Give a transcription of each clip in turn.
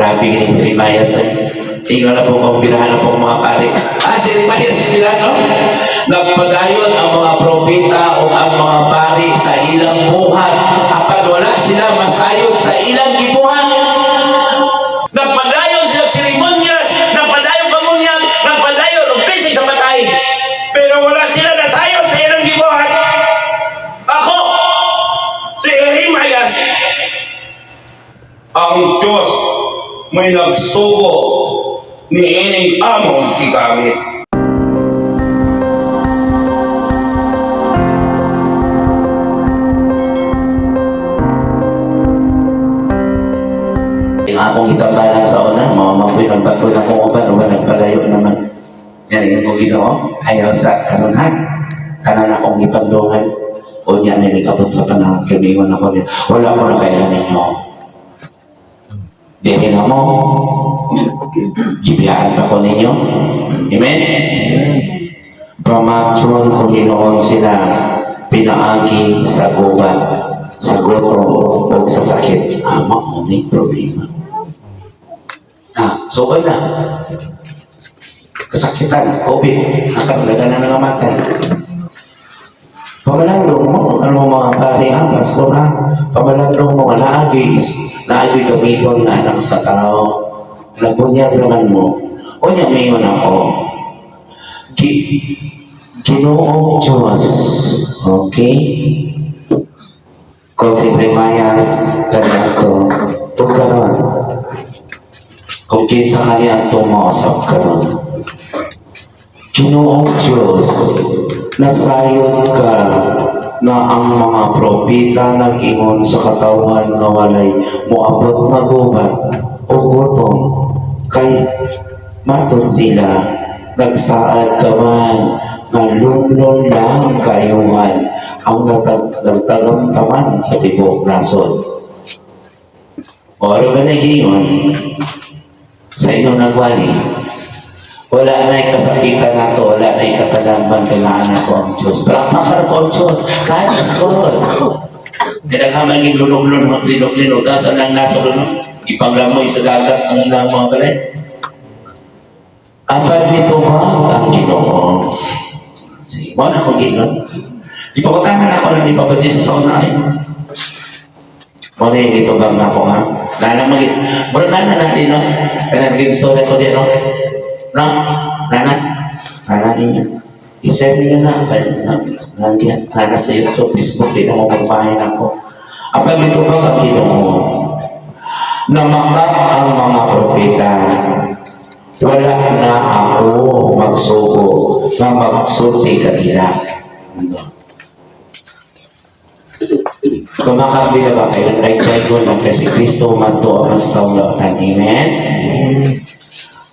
Grabe ni Rimayas eh. Tingnan na po kung birahan na po mga pare. Ah, si Rimayas si Milano. Nagpadayon ang mga propeta o ang mga pari sa ilang buhat. Apan wala sila masayog sa ilang gibuhat. Nagpadayon sila seremonyas, nagpadayon kamunyag, nagpadayon og bisig sa patay. Pero wala sila nasayog sa ilang gibuhat. Ako, si Himayas, ang Diyos may nagsuko ni ining among. Yung akong itambalan sa una, mga mapoy ng pagpun akong uban, uban nagpalayo naman. Yan yung kong ginoo, ayaw sa karon ha. Kanan akong ipandungan. O niya nagabot sa panahon, kamiwan ako niya. Wala ko na kailan ninyo. Dili na mo. Gibiyaan pa ko ninyo. Amen? Pamatron kung ginoon sila pinaagi sa gubat, sa gutom o sa sakit. Ama mo may problema. Ah, so na. Kesakitan, COVID, nakapalaga na nangamatay. Pamalandong mo, ano mga pari ang pastor ha? Pamalandong mo, naagi, naagi gamiton na anak sa tao. Nagbunyag naman mo. O niya may ako. Gi, Ginoong Diyos. Okay? Kung si Remayas, ganito, ito karon. Kung kinsa kanya tumasap karon. Ginoong Diyos, nasayod ka na ang mga propita nag-ingon sa katawan nga walay moabot na gubat o gutom kay matod nagsaad ka man nga lunlon lang kayuhan ang natag- nagtagamtaman sa tibok nasod. O ano ka na sa inyong nagwalis, wala na kasakitan na to, wala na katalaman kailangan ako ang Diyos. Palakpakan ko ang Diyos, kahit God. Pinaghaman yung lulong-lulong, linok-linok, nasa lang nasa lulong, ipanglamoy sa dagat ang ilang mga balay. Abad nito ba ang ginoo? Sige, mo na akong ginoo. Ipakutangan ako ng ipabati sa saunahin. Mo na yung ito ba ako ha? Lala mo, mura na na natin, no? Kaya naging story ko din, no? No? Nana? Nana ninyo. I-share niyo na. Nandiyan. Nana sa YouTube, Facebook, di na mo magpahin ako. Apag dito ba ang ginoo? Namakap ang mga propeta. Wala na ako magsuko na magsulti kanila. Kumakabili na ba kayo? Nag-try ko ng kasi Kristo manto ang mas kaulatan. Amen?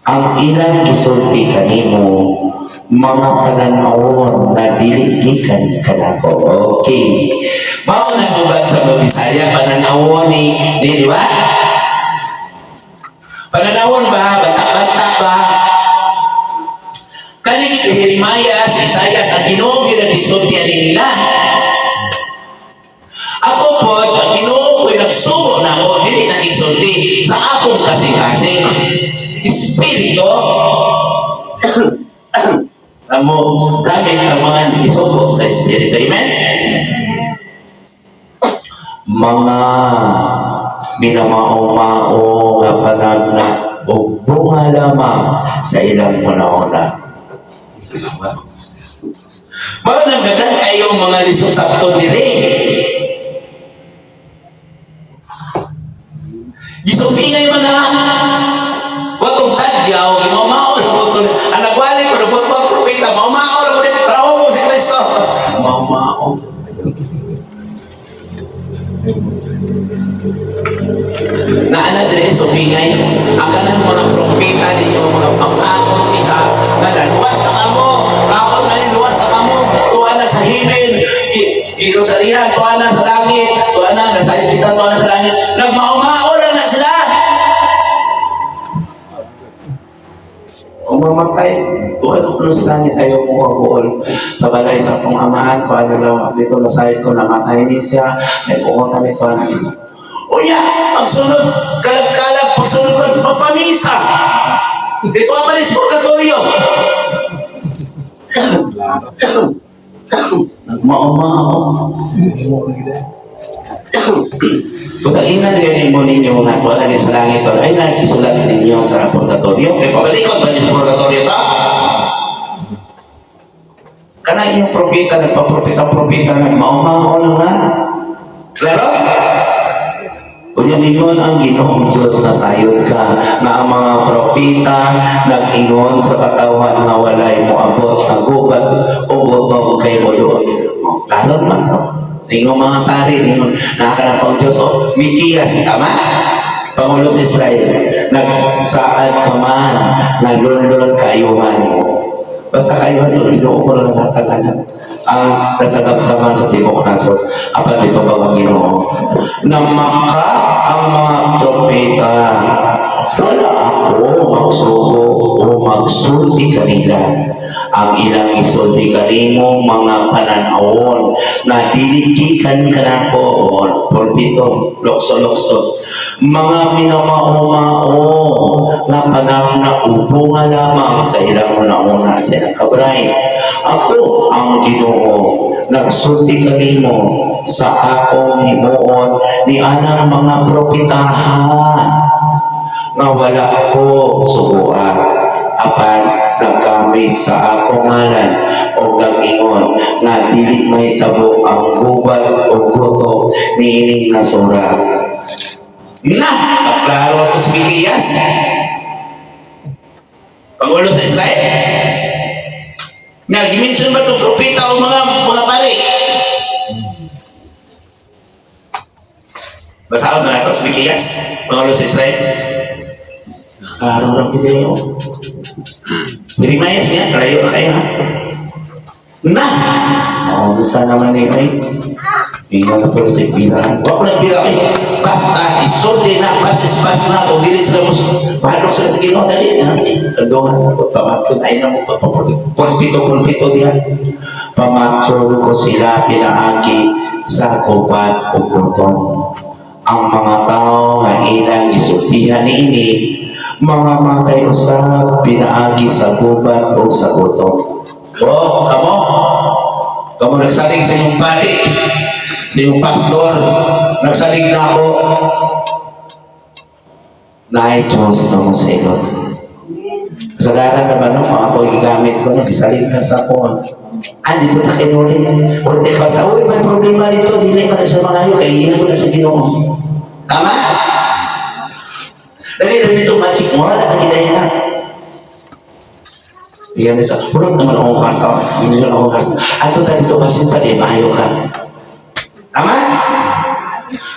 Ang ilang isulti kanimo, mga pananawon na diligikan ka na ko. Okay. Mao na sa Bisaya, pananawon ni, di, di ba? Pananawon ba? Bata-bata ba? Kani kito Jeremiah, si Isaiah, sa Ginoo ginag-isulti nila. Ako po, ang ginoo ko'y nagsugo na ako, dili nag-isulti sa akong kasing-kasing. Espiritu, amo gamit ang mga isugo sa Espiritu. Amen? Mga minamao-mao nga panagna o bunga lamang sa ilang una-una. Mga nagdagan kayong mga lisusapto diri. Gisumpi ngayon man na imamao na po ito. Ang nagwali ko, na po ito ang propeta, mamao na po ito, para mo si Kristo. Mamao. Na ana dire subingay, ang kanang mga propeta ninyo, mga pangakon niha, na naluwas na kamo, kakon na niluwas na kamo, tuwa na sa himin, i- iro sa riyan, tuwa na sa langit, tuwa na, nasa kita, tuwa na sa langit, nagmaumao na na sila. Mamatay, tuwa na ko sa langit, ayaw mo kabuol sa balay sa akong amahan, kung ano lang, dito na side ko, namatay ni siya, may pumunta ni ko na ito. O ya, pagsunod, kalab-kalab, pagsunod ko, Dito ka malis purgatorio. Nagmaumao. Kung sa ina rin mo ninyo nga wala rin sa langit or ay nagisulat ninyo sa purgatorio. Kaya pabalikot ba niyo sa purgatorio ta? Kana yung propeta, nagpa-propeta-propeta, nagmaumao lang na. Klaro? Kunya ningon ang ginoong Diyos na sayod ka na ang mga propita nag-ingon sa katawan nga walay mo abot na gubat o botong kay mo doon. Lalo man to. Tingong mga pari, ningon, nakakarap ang Diyos, o, Mikiyas, tama? Pangulo sa Israel, nagsaad ka man, nalulun kayuhan mo. Basta kayo yung inuukol ng hatalan ang nagtagamdaman sa tibok nasod. Apat dito ba ang ginoo? Namaka ang mga propeta. Wala ako magsuko o magsulti kanila. Ang ilang isulti kanimo mga pananawon na diligikan ka na ko pulpito, lokso-lokso. Mga minamao-mao na panang naupo nga lamang sa ilang una-una sa kabray. Ako ang ginoo, nagsulti kanimo sa akong himuon ni anang mga propitahan nga wala ko subuan apan naggamit sa akong ngalan o nag-ingon nga dili may tabo ang gubat o guto ni ining nasura. Na! Kaklaro ito sa Mikiyas. Pangulo sa Israel. Nga, dimension ba itong propeta o mga mga pare? Basahan ba na ito sa Mikiyas? Pangulo sa Israel. Araw ng video. Dirimayas niya, kalayo na kayo. Na! Oo, oh, sana naman eh, ay. Tingnan na po sa pirahan. Huwag ko na pira kayo. Basta, isulti na, pas-pas na, o dili sila mo, paano sila sa ginoo, dali na. Kandungan na ko, pamatyon, ay na mo, pulpito, pulpito diyan. Pamatyon ko sila, pinaagi sa kubat o. Ang mga tao nga ilang isultihan niini, mga matay usap, pinaagi sa gubat o sa gutom. O, kamo? Kamo nagsaling sa iyong pari, sa iyong pastor, nagsaling na ako. Naay Diyos na mo sa ilot. Kasagaran naman no, mga ako gigamit ko, nagsaling na sa ako. Ah, dito na kinulit. Ulit ay bata, uy, may problema dito, dili pa na sa mga ayo, kaya iyan mo na sa ginoo. Tama? Dali, dali dito, magic na kita na. Iyan sa, pulot naman akong kanta, hindi lang akong kanta. Ato na dito, pasinta di, maayo ka. Tama?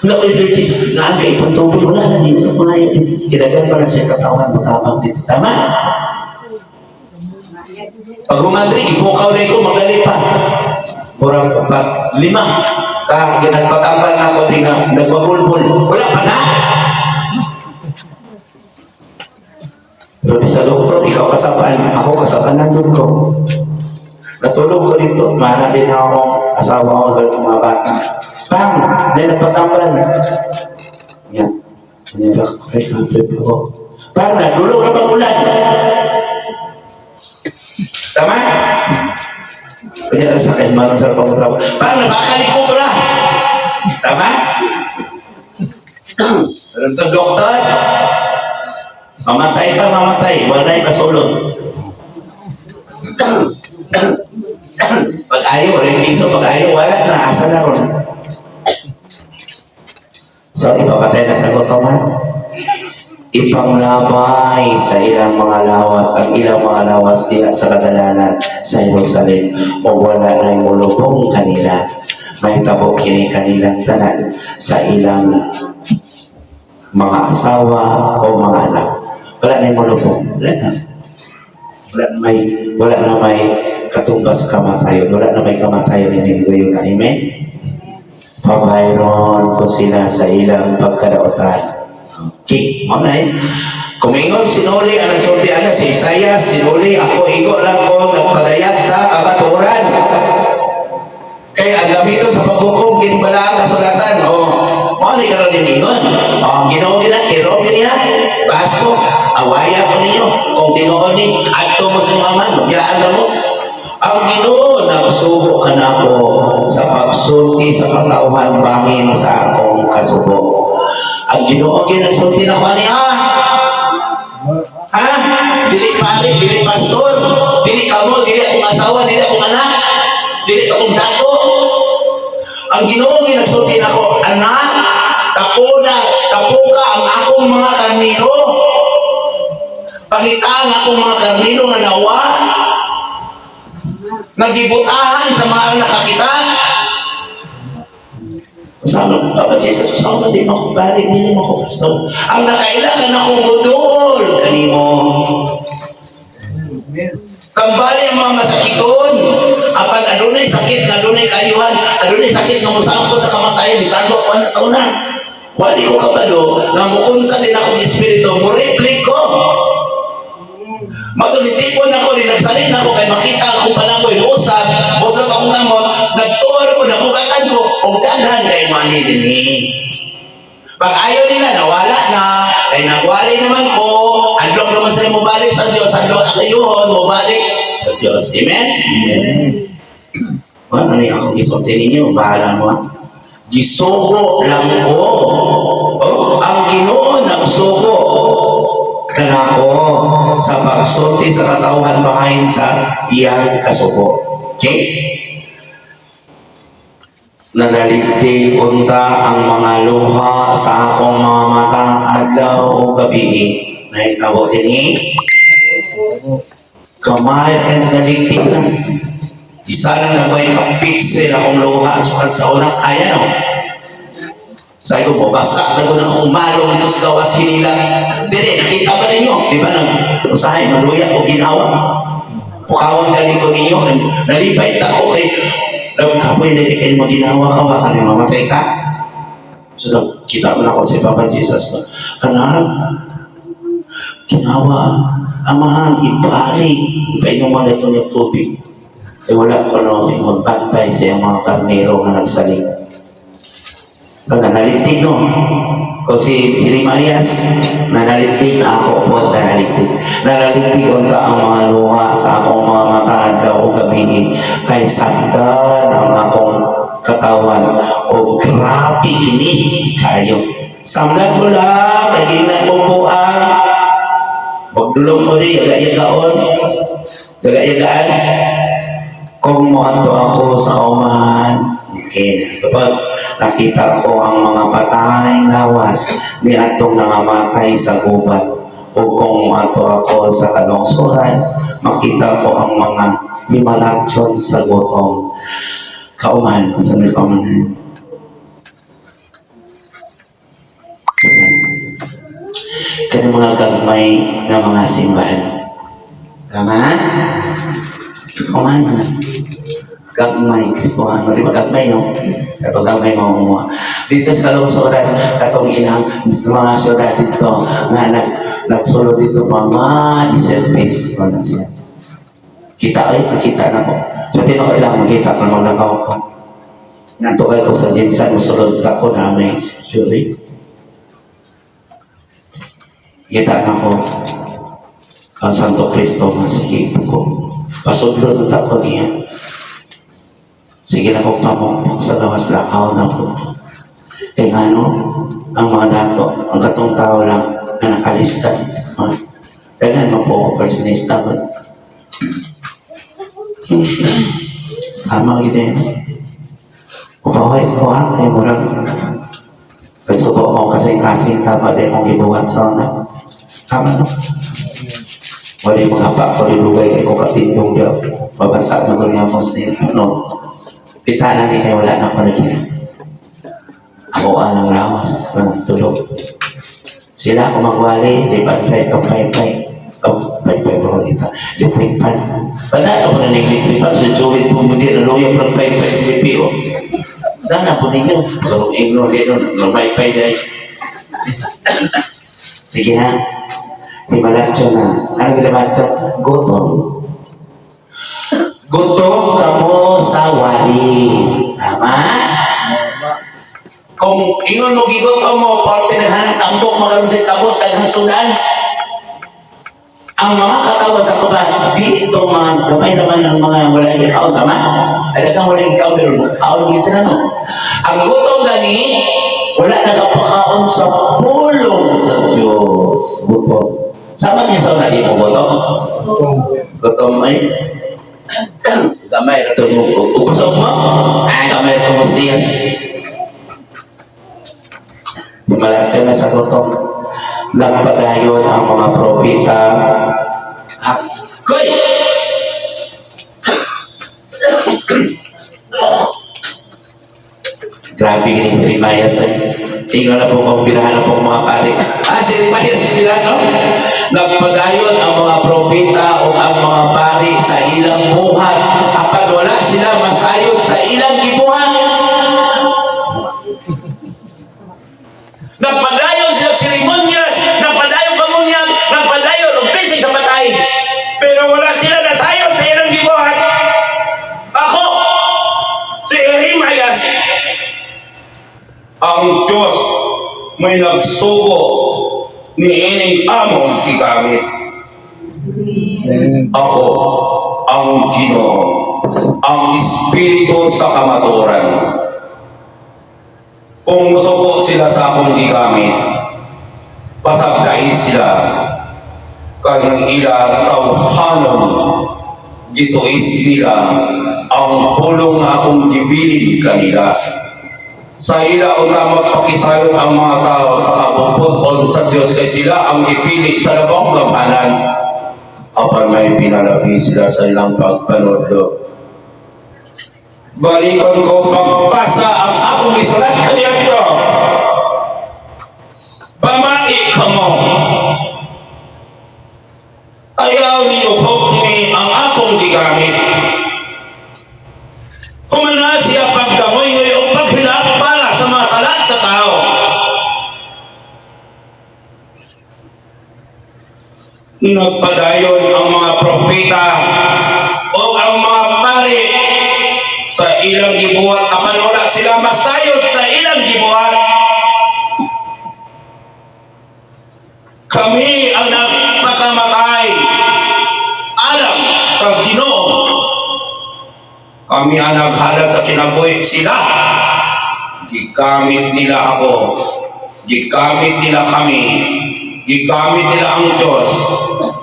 Ko sa naan kay pantubig, wala na din sa mga yun. Kidagan pa na siya katawan mo tamang dito. Tama? Pag umandri, ipukaw na ko, magali. Kurang pag lima. Ka, ginagpatambal na ako rin nga, nagpabulbul. Wala pa na. Di sa doktor, ikaw kasabaan, ako kasabaan nandun ko. Natulog ko dito, mahal din ako, asawa ko, ganun mga bata. Pam, dahil nagpatambal. Yan. Yan ba? Ay, kapit ako. Pam, natulog na pag-ulan. Tama? Kaya sa akin, marang sa pangtrabaho. Pam, nabakalik ko ba? Tama? Meron to doktor. Mamatay ka, mamatay. Walay kasulod. pag ayaw, wala yung piso. Pag ayaw, wala na. Asa na ron. So, ipapatay na sa gutoman. Ipanglabay sa ilang mga lawas, ang ilang mga lawas diya sa kadalanan sa Jerusalem o wala na yung mulubong kanila. May tabo kini kanilang tanan sa ilang mga asawa o mga anak. Wala na yung mulubong. Wala na. Wala na may, wala na may katumbas kamatayon. Wala na may kamatayon ini yung anime. Pabayron ko sila sa ilang pagkadautan. Okay, mga eh. Kumingon sinuli ang nagsulti ana si Isaiah, sinuli ako igo lang ko nagpadayat sa kabaturan. Kaya ang gamito sa paghukom kini bala ang kasulatan. O, mo ni karon ni ingon. O, Ginoo gina, iro niya. Basko. Awaya ko ninyo. Kung tinuod ni, ato mo sa mga man, magyaan na mo. Ang Ginoo nagsugo ka na ako sa pagsulti sa katauhan bangin sa akong kasugo. Ang Ginoo ginagsulti na ko niya. Ha? Dili pare, dili pastor, dili kamo, dili akong asawa, dili akong anak, dili akong dato. Ang Ginoo ginagsulti na ko, anak, tapo na, tapo ka ang akong mga karniro. Pangita ang akong mga karniro nga nawa, nagibutahan sa mga nakakita. Sama ko, Papa Jesus, sama na din ako, balik din mo ako, pastor. Ang nakailangan akong budol, kanimo. Kambali ang mga masakiton. Apan adunay sakit, adunay kayuhan, adunay sakit nga musangkot sa kamatayan, itandok pa na sa una. Wali ko kabalo, nga mukunsa din ako ng Espiritu, mureplik ko. Matulitipon ako, rin nagsalin ako, kay makita akong panangoy, usap, usap akong gamot, nagtuwar ko, nabukatan ko, o daghan kay mani din eh. Pag ayaw nila, nawala na, ay nagwali naman ko, adlok naman sila mabalik sa Diyos, adlok na kayo, mabalik sa Diyos. Amen? Amen. Ano na yung isulti ninyo, bahala mo. ah. Gisugo lang ko. Oh, ang ginoo ng sugo kanako sa pagsulti sa katauhan bahayin sa iyang kasugo. Okay? Nanaligtig unta ang mga luha sa akong mga mata adlaw o gabi na ikaw din kamay at nanaligtig lang isa lang na may kapitsil akong luha sukad sa una kaya no sabi ko, babasa na ko ng umalong dito sa gawas hinila. Dire, nakita ba ninyo? Di ba nang usahay, maluya o ginawa? Pukawan ka ko ninyo. Nalipay ako kay Nagkapoy na kayo mo ginawa ka ba? Kani mamatay ka? So, kita mo na ko si Papa Jesus. Kanaan, ginawa, amahan, ibalik. Ipainom mo na ito ng tubig. Eh, wala ko no, magbantay sa iyong mga karnero na nagsaling. Pag nanalitig no, kung si Jeremias, nanalitig ako po, nanalitig. Nanalitig unta ang mga luha sa akong mga mata daw o gabi kay sagdan ang akong katawan o grabe kini kayo. Sanggan ko lang, kay ginan mo po ang magdulong mo di, yaga-yagaon, yaga-yagaan. Kung mo ato ako sa umahan, okay. Kapag nakita ko ang mga patay lawas ni atong nangamatay sa gubat, o kung ato ako sa kalungsuran, makita ko ang mga limalakyon sa gutom. Kauman, sa may kaumanan. Kaya mga gagmay na mga simbahan. Tama? Kumain na. Gagmay, nga, di ba gagmay, no? Kato gagmay mo mo. Dito sa kalungsuran, katong inang mga syudad dito, nga nag, nagsulo dito mga iselfies. Ano siya? Kita ay nakita na ko. So, di na kailangan makita kung maglakaw ko. Nantukay ko sa Jameson, musulod ka ko na may suri. Kita na ko ang Santo Cristo sige ko. Pasudlo na ko niya. Sige na ko pamukpok sa gawas lakaw na po. Eh ano, ang mga dato, ang katong tao lang na nakalista. Uh, Dagan mo po ako personista ko. Tama gini. Upawais ko ha, kay murag. Pagsuko ko kasing-kasing tama din mong gibuhat sa una. Tama no? Wala yung mga pa ko lugay kay ko katindong diyo. Babasa na ko niya mo sa ano. Pitana ni kay wala na ko na diyan. Ako anang lawas, anong tulog. Sila ako magwali, di ba try itong pay-pay. Oh, pay-pay bro dito. Litrik pan. Panalo ko na ng litrik pan, so Joey po mo din, ano yung pag-pay-pay sa BPO. Dana po ninyo. So, ignore din nun, ng pay-pay guys. Sige ha. Di malatso na. Ano kita malatso? Gutom. Gutom ka mo wali. Tama? Kung ingon mo gigutom mo, pag pinaghanap tambok, magaling sa tabos, kaya sudan. Ang mga katawad sa tuba, di itong mga gamay naman ang mga wala ikaw, tama? Alagang wala ikaw, pero kaon din sila no. Ang gutom gani, wala nagapakaon sa pulong sa Diyos. Gutom. Sama niya sa di mo gutom? Gutom ay gamay na ito yung ugusog mo. Ah, gamay ito mo diyas. Malaki na sa gutom. Nagpadayon ang mga propita. Ah, Koy! Grabe yung Rimayas ay. Tingnan na po kung birahan na po mga pari. Ah, si Rimayas si Milano. Nagpadayon ang mga propita o ang mga pari sa ilang buhat. Apan wala sila masayod sa ilang gibuhat. Nagpadayon sila seremonyas, nagpadayon kamunyag, nagpadayon og bisig sa patay. Pero wala sila nasayod sa ilang gibuhat. Ako, si Himayas, ang Diyos may nagsuko ni ining among gigamit. Ako ang Ginoo, ang Espiritu sa kamaturan. Kung suko sila sa akong gigamit, pasagkay sila kanyang ila tawhanon gituis nila ang pulong akong gibilin kanila sa ila una magpakisayon ang mga tao sa kapuputon sa Diyos kay sila ang ipili sa labang gamhanan apan may pinalabi sila sa ilang pagpanodlo balikan ko pagbasa ang akong isulat kaniyang pamati Nagpadayon ang mga propeta o ang mga pari sa ilang gibuhat apan wala sila masayod sa ilang gibuhat. Kami ang nagpakamatay alam sa Ginoo kami ang naghalad sa kinabuhi sila. Gigamit nila ako. Gigamit nila kami. Gigamit nila ang Diyos.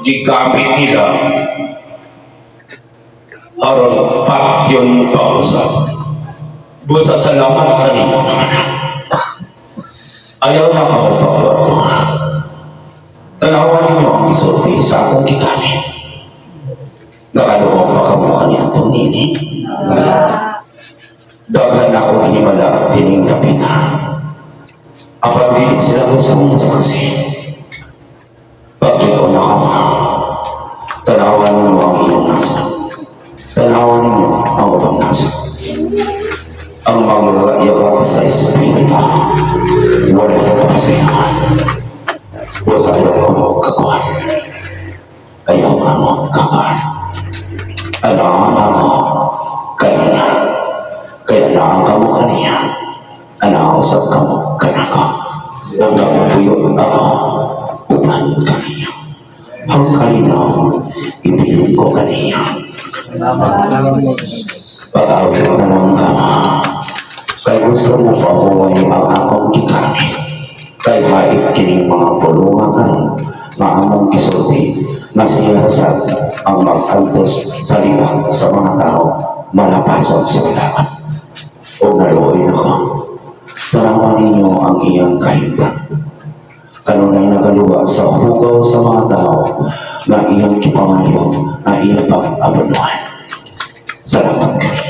Gigamit nila. Aron patyon pausap. Busa salamat kanino naman. Ayaw na ka magpagbato. Tanawan ninyo ang isulti sa akong gigamit. Nakaluwag pa kamukha niya itong nini. Dagan ako hinimala dining kapita. Apan dinig sila ko sa mga saksi. Pagliko na ka. Tanawan mo ang iyong nasa. Tanawan mo ang upang nasa. Ang mga yawa sa espiritu. Wala kapasayaman. Wasa ayaw ka mo kakuhan. Ayaw ka mo kakuhan. Ano ang ano kanina? Kaya naang kamo kaniya. Ano usap kamo kanako. Huwag na pupuyo ako. Upan kaniya. Ang kanina, ibilin ko kaniya. Pag-awin na lang kama. Kaya gusto mo pabuhay ang akong gigamit. Kaya mait kini mga pulungan nga among gisulti na siya sa ang mag-antos sa liwag sa mga tao malapasok sa bilawan. O naluoy ako. Tanawan ninyo ang iyang kahitan. Kanunay nagaluwa sa hugaw sa mga tao na iyang kipangayo na iyang pag-abunuhan. Salamat kayo.